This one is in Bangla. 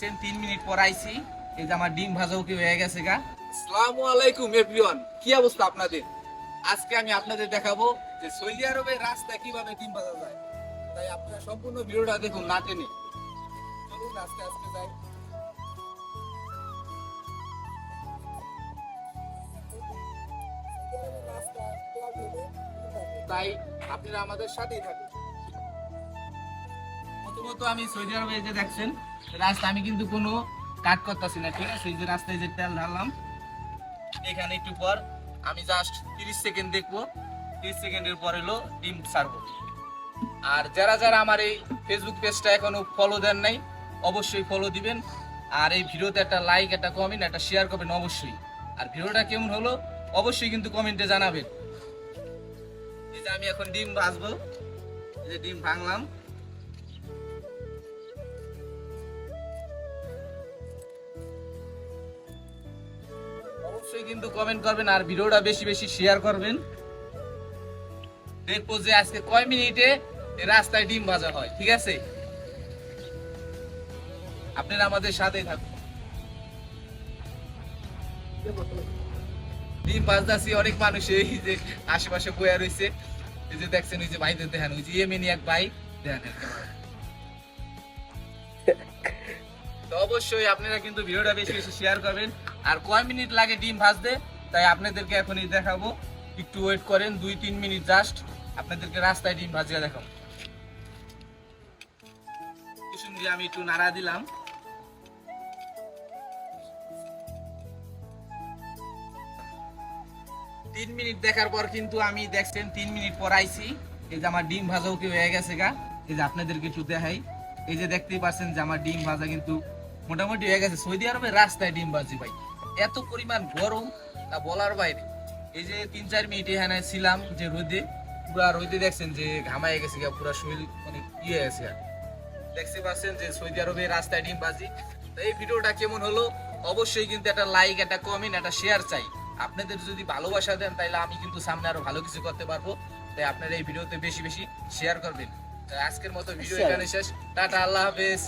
তিন মিনিট পর আইছি। এই যে আমার ডিম ভাজাও কি হয়ে গেছে গা। আসসালামু আলাইকুম এভরিওয়ান কি অবস্থা আপনাদের? আজকে আমি আপনাদের দেখাবো যে সৌদি আরবের রাস্তা কীভাবে ডিম ভাজা যায়। তাই আপনারা সম্পূর্ণ ভিডিওটা দেখুন, না টেনে। চলুন আস্তে আস্তে যাই। তাই আপনারা আমাদের সাথেই থাকুন। প্রথমত আমি সৌদি আরবে যে দেখছেন রাস্তা আমি কিন্তু কোনো কাট করতেছি না, ঠিক আছে? এই যে রাস্তায় যে তেল ঢাললাম, এখানে একটু পর আমি জাস্ট তিরিশ সেকেন্ড দেখব, তিরিশ সেকেন্ডের পর হলো ডিম ছাড়বো। আর যারা যারা আমার এই ফেসবুক পেজটা এখনও ফলো দেন নাই, অবশ্যই ফলো দিবেন। আর এই ভিডিওতে একটা লাইক একটা কমেন্ট একটা শেয়ার করবেন অবশ্যই। আর ভিডিওটা কেমন হলো, অবশ্যই কিন্তু কমেন্টে জানাবেন। এই যে আমি এখন ডিম ভাজবো, এই যে ডিম ভাঙলাম। অবশ্যই কিন্তু কমেন্ট করবেন আর ভিডিওটা বেশি বেশি শেয়ার করবেন। দেখব যে আজকে কয় মিনিটে রাস্তায় ডিম ভাজা হয়, ঠিক আছে? আপনারা আমাদের সাথেই থাকুন। ডিম ভাজতাছি অনেক মানুষ এই যে আশেপাশে রয়েছে। এই যে দেখছেন, ওই যে ভাইদের দেখেন, ওই যে এক ভাই দেখেন তো অবশ্যই আপনারা কিন্তু ভিডিওটা বেশি বেশি শেয়ার করবেন। আর কয় মিনিট লাগে ডিম ভাজতে? তাই আপনাদেরকে এখনই দেখাবো। একটু ওয়েট করেন, দুই, তিন মিনিট জাস্ট আপনাদেরকে রাস্তায় ডিম ভাজিয়ে দেখাবো। আমি একটু নাড়া দিলাম। তিন মিনিট দেখার পর কিন্তু আমি দেখছেন, তিন মিনিট পর এই যে আমার ডিম ভাজাও কি হয়ে গেছে গা? এই যে আপনাদেরকে একটু দেখাই। এই যে দেখতেই পাচ্ছেন যে আমার ডিম ভাজা কিন্তু মোটামুটি হয়ে গেছে। সৌদি আরবে রাস্তায় ডিম ভাজি ভাই। এত পরিমাণ গরম তা বলার বাইরে। এই যে তিন চার মিনিট এখানে ছিলাম যে রোদে পুরা রোদে দেখছেন যে ঘামায় গেছে গা পুরা শরীর অনেক ইয়ে গেছে। দেখতে পাচ্ছেন যে সৌদি আরবে রাস্তায় ডিম ভাজি তো এই ভিডিওটা কেমন হলো? অবশ্যই কিন্তু একটা লাইক একটা কমেন্ট একটা শেয়ার চাই। আপনাদের যদি ভালোবাসা দেন তাহলে আমি কিন্তু সামনে আরও ভালো কিছু করতে পারব। তাই আপনারা এই ভিডিওতে বেশি বেশি শেয়ার করবেন। তো আজকের মতো ভিডিও এখানে শেষ। টাটা আল্লাহ হাফেজ।